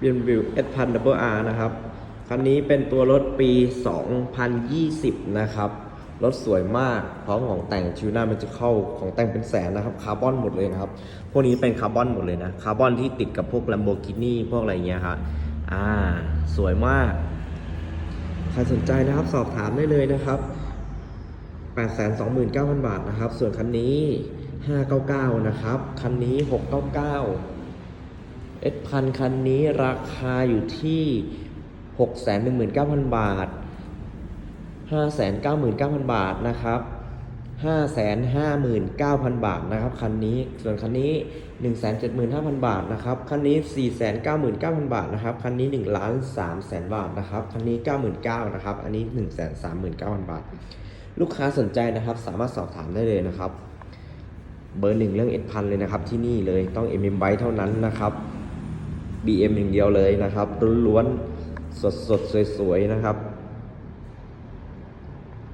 BMW S 1 0 0 R นะครับ คันนี้เป็นตัวรถปี 2020 นะครับ รถสวยมาก พร้อมของแต่งชิวหน้ามันจะเข้าของแต่งเป็นแสนนะครับ คาร์บอนหมดเลยนะครับ พวกนี้เป็นคาร์บอนหมดเลยนะ คาร์บอนที่ติดกับพวก Lamborghini พวกอะไรเงี้ยครับ อ่า สวยมาก ใครสนใจนะครับสอบถามได้เลยนะครับ829,000 บาทนะครับ ส่วนคันนี้ 599 นะครับ คันนี้ 699 เอสพันคันนี้ราคาอยู่ที่ 619,000 บาท 599,000 บาทนะครับ559,000 บาทนะครับคันนี้ส่วนคันนี้ 175,000 บาทนะครับคันนี้ 499,000 บาทนะครับคันนี้1ล้าน3แสนบาทนะครับคันนี้ 99,000นะครับอันนี้ 139,000 บาท ลูกค้าสนใจนะครับสามารถสอบถามได้เลยนะครับ เบอร์หนึ่งเรื่องเอ็ดพันเลยนะครับที่นี่เลยต้อง m m b y เท่านั้นนะครับ BM อย่างเดียวเลยนะครับล้วนๆสดๆสวยๆนะครับ